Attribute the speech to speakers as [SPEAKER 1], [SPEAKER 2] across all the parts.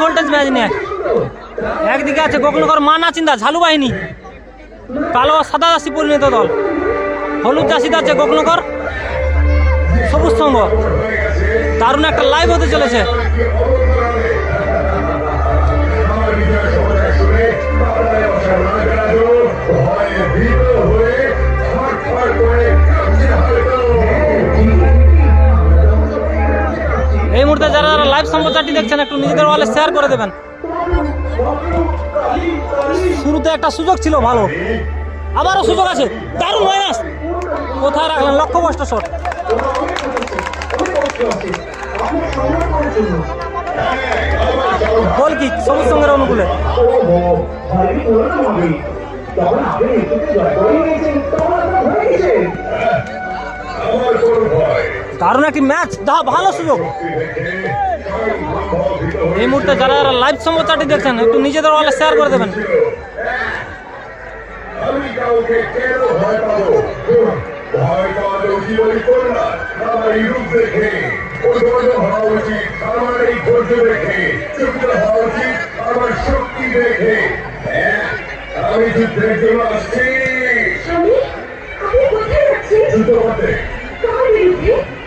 [SPEAKER 1] Voltage match নিয়ে একদিকে আছে গোকনগর মা না চিন্তা, ঝালু বাহিনী। কালো সাদা চাষি পরিণত দল। হলুদ চাষিতে আছে গোকনগর সবুজ স্তম্ভ। দারুণ একটা লাইভ হতে চলেছে। এই মুহূর্তে যারা যারা লাইভ সম্প্রচারটি দেখছেন, একটু নিজেদের ওয়ালে শেয়ার করে দেবেন। শুরুতে একটা সুযোগ ছিল ভালো। আবারও সুযোগ আছে। দারুণ মাইনাস কোথায় রাখলেন? লক্ষ্য কষ্ট শট গোল কিক সবুজ সঙ্গের অনুকূলে।
[SPEAKER 2] জয় করে নিয়েছেন তখন আপনার গেছে
[SPEAKER 1] দারুণ একটি ম্যাচ দা ভালো সুযোগ। এই মুহূর্তে যারা যারা লাইভ সম্প্রচারটি দেখছেন একটু নিজেদের ওয়ালে শেয়ার করে দেবেন।
[SPEAKER 3] আমি যুদ্ধের জন্য আসছি যুদ্ধ করতে।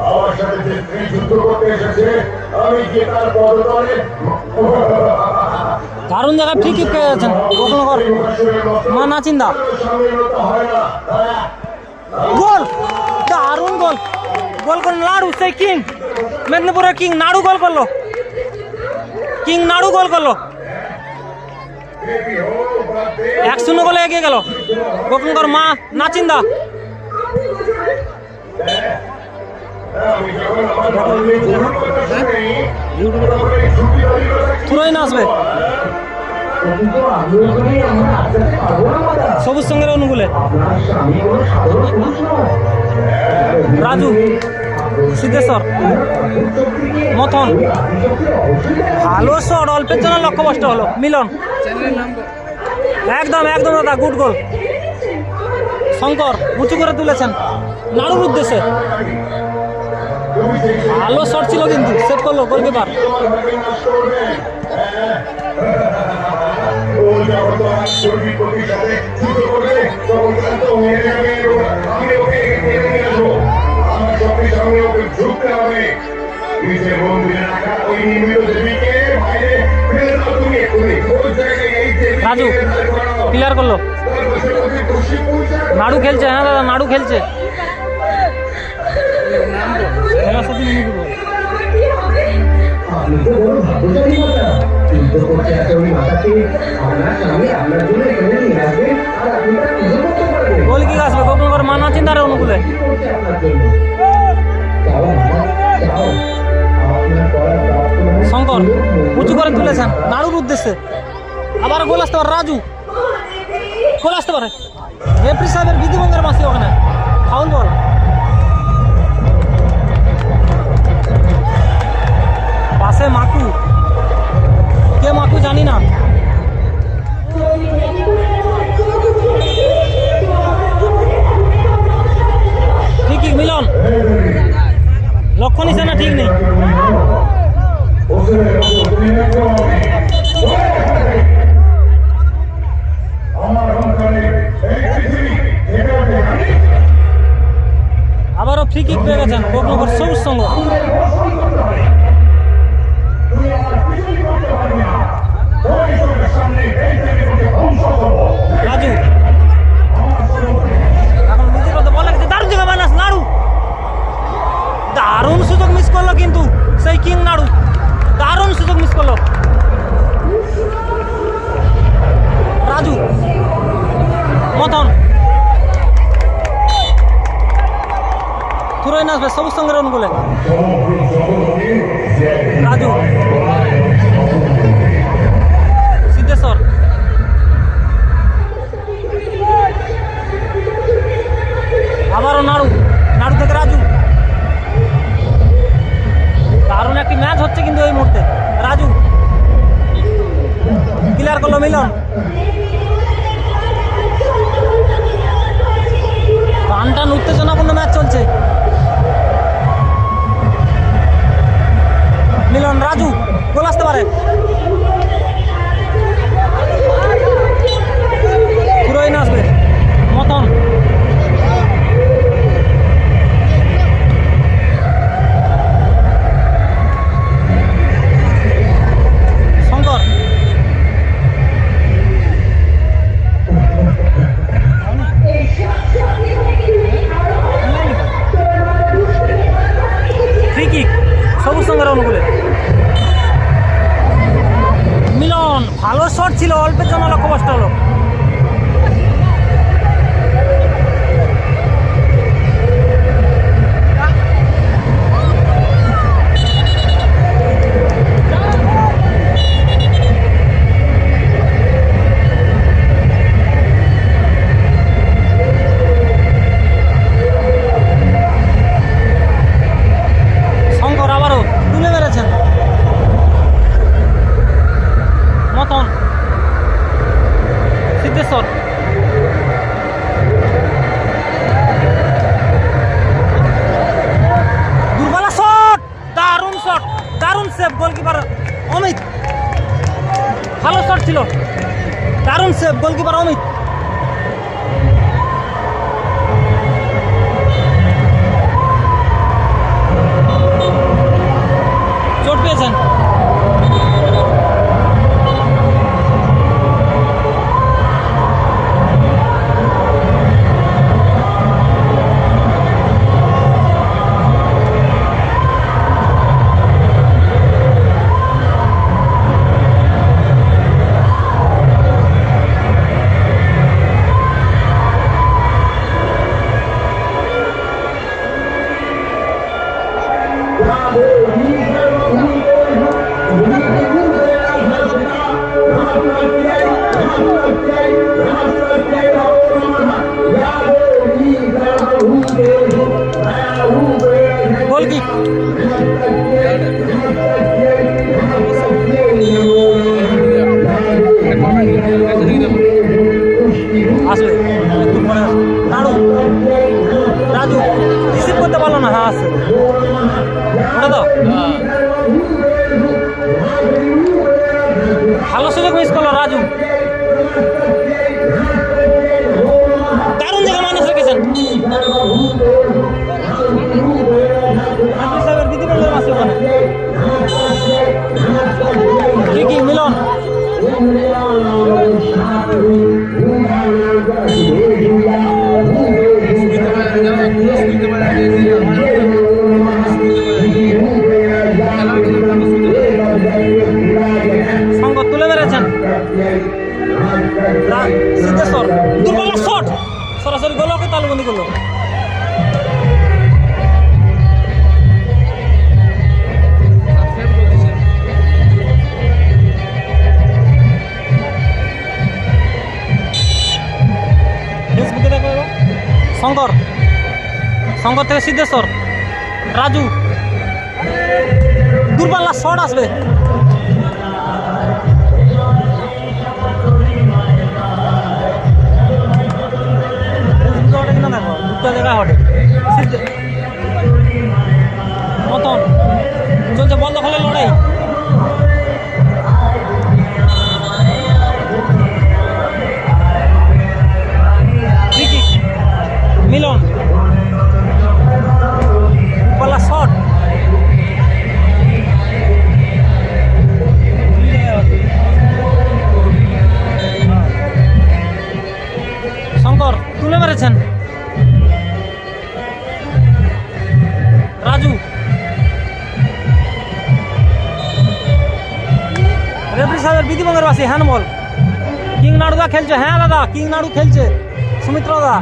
[SPEAKER 3] আমার সাথে যে স্ত্রী যুদ্ধ করতে এসেছে, আমি তার পদতলে?
[SPEAKER 1] দারুণ জায়গায় ফ্রি কিক পেয়ে যাচ্ছেন। গোকনগর মা
[SPEAKER 3] না হ্যাঁ
[SPEAKER 1] গোল! দারুণ গোল। গোল করে নাড়ু সেই কিং। মেদিনীপুরের কিং নাড়ু গোল করল। কিং নাড়ু গোল করল। এক শূন্য গোলে এগিয়ে গেল। গোকনগর মা নাচিন্দা। না আসবে সবুজ সঙ্গের অনুকূলে। রাজু, সিদ্ধেশ্বর, মথন। ভালো শট, অল্পের জন্য লক্ষ্যভ্রষ্ট হলো। মিলন। একদম একদম দাদা গুড গোল শঙ্কর, উঁচু করে তুলেছেন। নাড়ুর উদ্দেশ্যে। ভালো শট ছিল কিন্তু সেভ করল গোলকিপার রাজু ক্লিয়ার করল। নাড়ু খেলছে হ্যাঁ দাদা, নাড়ু খেলছে। শঙ্কর, উঁচু করে তুলেছেন নাড়ুর উদ্দেশ্যে। আবার গোল আসতে পারে, রাজু। গোল আসতে পারে। রেফরি সাহেবের বিধিভঙ্গের মাসি ওখানে। ফাউল বল পাশে মাকু কে মাকু জানি না ঠিকই মিলন লক্ষ্য নিশানা ঠিক নেই আবারও ফ্রি কিক পেয়ে গেছেন গোপনগর সবুজ সঙ্গ
[SPEAKER 3] ওই সামনে এই
[SPEAKER 1] মিলন টান উত্তেজনাপূর্ণ ম্যাচ চলছে। মিলন রাজু গোল আসতে পারে। পুরোই আসবে সবুজ রঙের অনুকূলে। মিলন
[SPEAKER 2] ভালো শট ছিল অল্পের জন্য লক্ষ্যভ্রষ্ট হলো। ভালো শট ছিল দারুণ সেভ গোলকিপার অমিত সরাসরি গোলকে তালুবন্দি করল। থেকে সিদ্ধেশ্বর রাজু। দূরপাল্লা শট আসবে। রেফরি সাহেবের বিধিভঙ্গের বাসী হ্যান্ড বল কিং নাড়ুদা খেলছে হ্যাঁ দাদা কিং নাড়ু খেলছে। সুমিত্র দা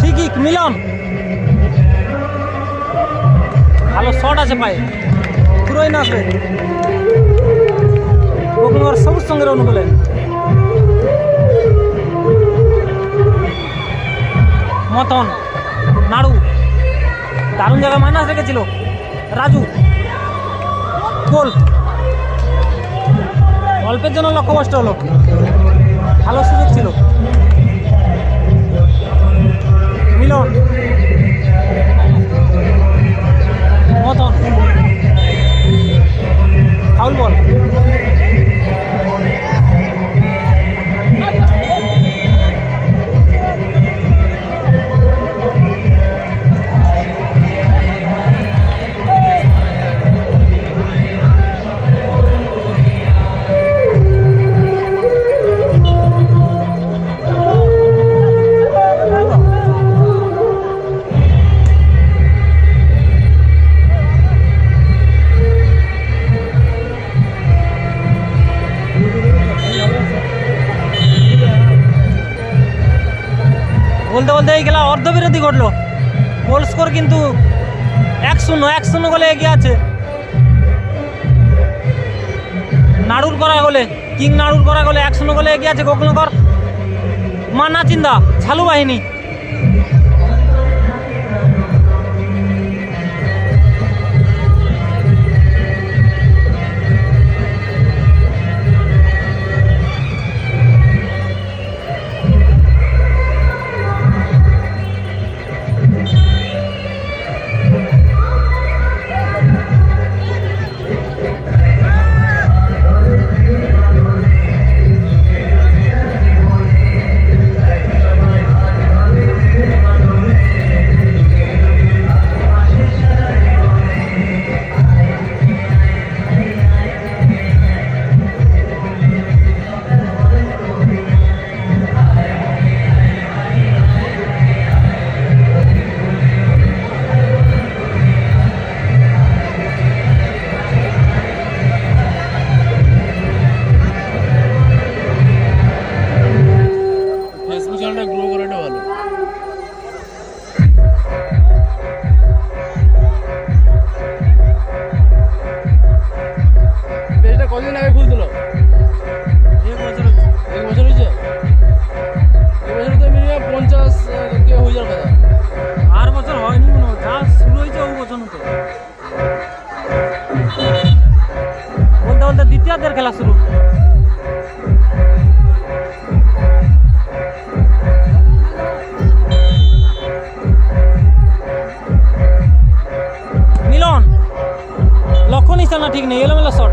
[SPEAKER 2] ঠিকই, মিলন। ভালো শট আছে পায়ে পুরোই না আসবে গোকুলবার সবুজ সঙ্গের অনুকূলে। মতন, নাড়ু। দারুণ জায়গায় মাইনাস রেখেছিল। রাজু। গোল। অল্পের জন্য লক্ষ্যভ্রষ্ট হলো। ভালো সুযোগ ছিল। মিলন। ঘটলো। গোল স্কোর কিন্তু এক শূন্য এক শূন্য গোলে এগিয়ে আছে। নাড়ুর করা গোলে কিং নাড়ুর করা গোলে এক শূন্য গোলে এগিয়ে আছে গোকুলনগর মানা চিন্তা, ঝালু বাহিনী।
[SPEAKER 4] ক্লাবদের খেলা
[SPEAKER 2] শুরু।
[SPEAKER 4] মিলন
[SPEAKER 2] লক্ষ্য
[SPEAKER 4] নিচ্ছে
[SPEAKER 2] না
[SPEAKER 4] ঠিক নেই এলোমেলো
[SPEAKER 2] শট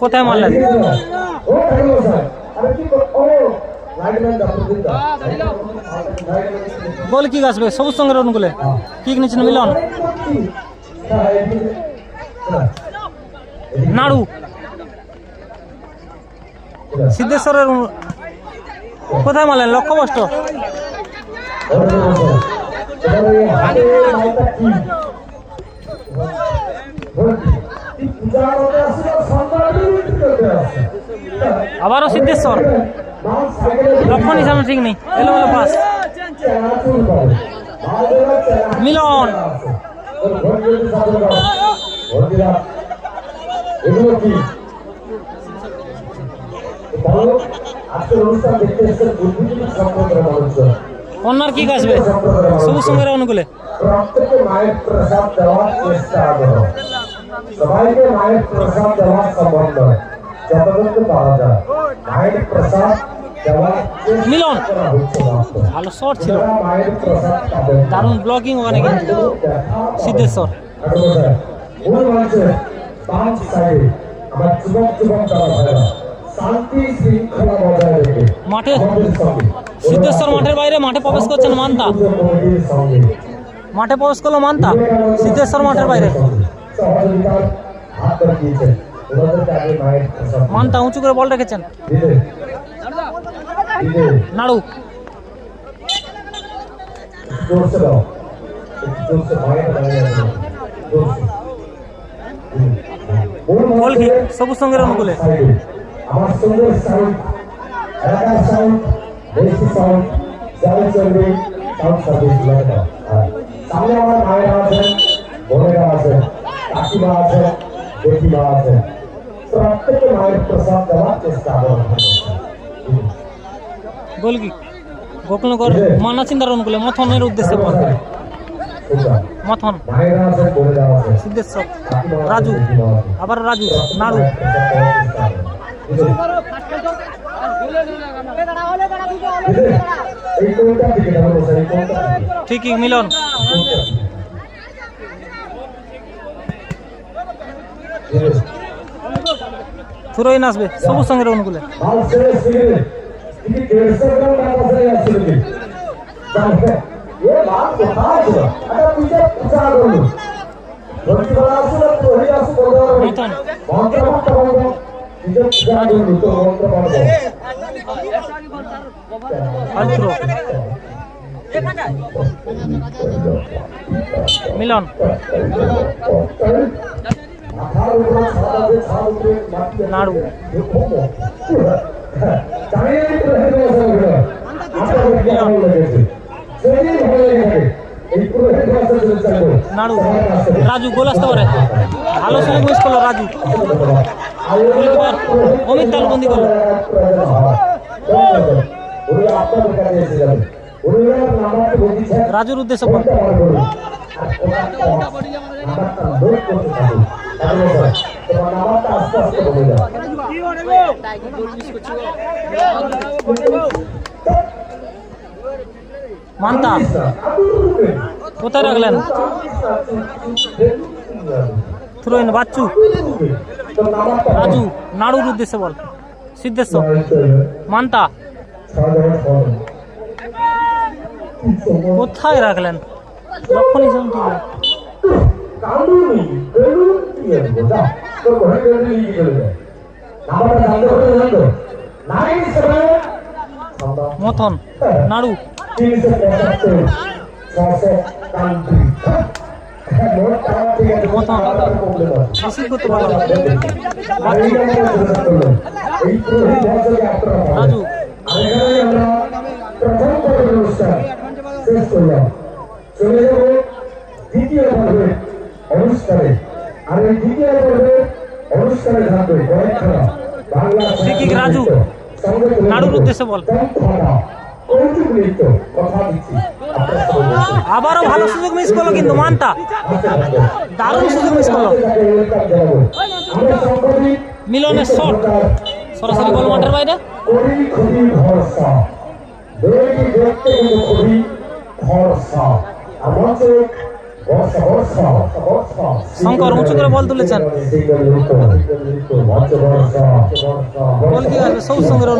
[SPEAKER 2] কোথায় মারলেন বল কি আসবে সবুজ সঙ্গের অনুকূলে কি নিচ্ছেন মিলন? নাড়ু। সিদ্ধেশ্বরের কোথায় মারলেন লক্ষ্য লক্ষ্যবষ্ট আবারও সিদ্ধেশ্বর। লক্ষ্য নিশানো ঠিক নেই। এলো এলো পাস মিলন।
[SPEAKER 4] অন্যার কি বলো আজকের অনুষ্ঠান দেখতে এসেছেন বুদ্ধিজীবী সম্প্রদায়ের মানুষজন
[SPEAKER 2] কন্যার কি আসবে সবুজ সঙ্গের অনুকূলে।
[SPEAKER 4] প্রত্যেকে মায়ের প্রসাদ দেওয়ার চেষ্টা সবাইকে মায়ের প্রসাদ দেওয়ার সম্বন্ধ। যতটুকু পাওয়া যায় মায়ের প্রসাদ দেওয়ার চেষ্টা
[SPEAKER 2] মিলন।
[SPEAKER 4] করা হচ্ছে মাত্র।
[SPEAKER 2] ভালো শট ছিল
[SPEAKER 4] যারা মায়ের প্রসাদ পাবেন না,
[SPEAKER 2] দারুণ ব্লকিং ওখানে কিন্তু
[SPEAKER 4] তাদেরও দেখা পাবেন।
[SPEAKER 2] সিদ্ধেশ্বর
[SPEAKER 4] আর বোধহয় মূল মঞ্চের বাম সাইডে আমার যুবক যুবক যারা ভাইরা শান্তি শৃঙ্খলা বজায় রেখে
[SPEAKER 2] মাঠে
[SPEAKER 4] আমাদের সঙ্গে
[SPEAKER 2] সিদ্ধেশ্বর মাঠের বাইরে মাঠে প্রবেশ করছেন মান্তা
[SPEAKER 4] পুজো কমিটির সঙ্গে
[SPEAKER 2] মাঠে প্রবেশ করলো মান্তা সিদ্ধেশ্বর মাঠের বাইরে
[SPEAKER 4] সহযোগিতার হাত বাড়িয়েছেন ওনাদেরকে আগে মায়ের প্রসাদ দিন।
[SPEAKER 2] মান্তা উঁচু করে বল রেখেছেন
[SPEAKER 4] দিলে দিলে
[SPEAKER 2] নাড়ু
[SPEAKER 4] একটু জোরসে দাও একটু জোরসে মায়ের দাঁড়িয়ে আছে জোরসে হুম। মূল
[SPEAKER 2] বল কি
[SPEAKER 4] মঞ্চের
[SPEAKER 2] সবুজ সঙ্গের অনুকূলে
[SPEAKER 4] সাইডে আমার সঙ্গে সাউন্ড এলাকার সাউন্ড দেশি সাউন্ড জাল চলবে সাউন্ড সার্ভিস লাগবে সামনে আমার মায়েরা আছেন বোনেরা আছেন কাকিমা আছেন জেঠিমা আছেন প্রত্যেকে মায়ের প্রসাদ দেওয়ার চেষ্টা
[SPEAKER 2] বল কি গোকুলনগর মানা চিন্তার অনুকূলে মথনের উদ্দেশ্যে বল মথন। সিদ্ধেশ্বর রাজু আবার রাজু নাড়ু
[SPEAKER 4] দিকে?
[SPEAKER 2] ঠিকই মিলন।
[SPEAKER 4] দিকে?
[SPEAKER 2] থুরোই নাচবে সবুজ সঙ্গের অনুকূলে
[SPEAKER 4] মাল ছেড়ে সিগারেট তুমি দেড়শো গ্রাম টাকা ছেড়ে যাচ্ছে নাকি জানবে এ মাল কোথায় ছিল আচ্ছা তুই যে পূজা করলি ধরতি বলা আসছিল প্রহরী আসু বলতে পারবি
[SPEAKER 2] মতন।
[SPEAKER 4] মন্ত্র মন্ত্র বলবো তুই যে পূজা করলি তো মন্ত্র বলবো
[SPEAKER 2] ফালতুরো মিলন নাড়ু। নাড়ু। রাজু, গোল আসতে পারে। ভালো সুযোগ মিস করল রাজু। অমিত তালবন্দি করল। রাজুর উদ্দেশ্যে
[SPEAKER 4] তোমার
[SPEAKER 2] কোথায় রাখলেন? থুরোইন বাচ্চু। রাজু, নাড়ুর উদ্দেশ্যে বল। সিদ্ধেশ্বর, মান্তা। কোথায় রাখলেন? লক্ষণ হিসেবে ঠিক
[SPEAKER 4] আছে মোট
[SPEAKER 2] মতন।
[SPEAKER 4] টাকা প্রবলেম আছে
[SPEAKER 2] রিসিভ করতে পারল না।
[SPEAKER 4] আর এই যে আমরা যোগাযোগ করলাম, এই পুরো এই বছরকে আপনারা পাবেন।
[SPEAKER 2] রাজু
[SPEAKER 4] আর এখানে আমরা প্রথম পর্বের অনুষ্ঠান শেষ করলাম চলে যাব দ্বিতীয় পর্বের অনুষ্ঠানে আর এই দ্বিতীয় পর্বের অনুষ্ঠানে থাকবে কয়েক খেলা বাংলা
[SPEAKER 3] Free-kick রাজু। নাড়ুর উদ্দেশ্যে বল। আবারও ভালো সুযোগ মিস করল কিন্তু মানতা দারুণ সুযোগ মিস করল। মিলনের শট। সরাসরি গোল মাঠের বাইরে।
[SPEAKER 4] ভরসা। দেখতে খুবই ভরসা। আমার
[SPEAKER 3] শঙ্কর উঁচু করে বল তুলেছেন। বল কি আসবে সবুজ সঙ্গের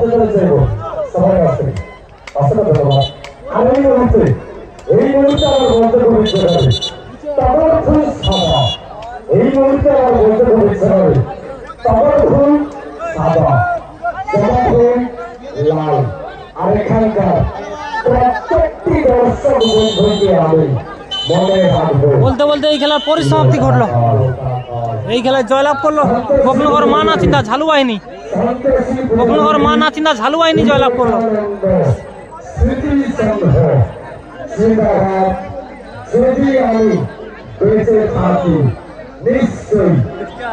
[SPEAKER 4] একটু হাতে ধরে চাইব আসলে ধন্যবাদ। আর এই মুহূর্তে এই মুহূর্তে আমার বলতে খুব ইচ্ছে করে তখন ফুল সাদা এই মুহূর্তে আমার বলতে খুব ইচ্ছে করে তখন ফুল সাদা জবা ফুল লাল। আর এখানকার প্রত্যেকটি দর্শক বন্ধুকে আমি মনে রাখব।
[SPEAKER 2] বলতে বলতে এই খেলার পরিসমাপ্তি ঘটলো। এই খেলায় জয়লাভ করল। গোপনগর মা না চিন্তা, ঝালু বাহিনী গোপনগর মা না চিন্তা, ঝালু বাহিনী জয়লাভ করল।
[SPEAKER 4] নিশ্চয়ই।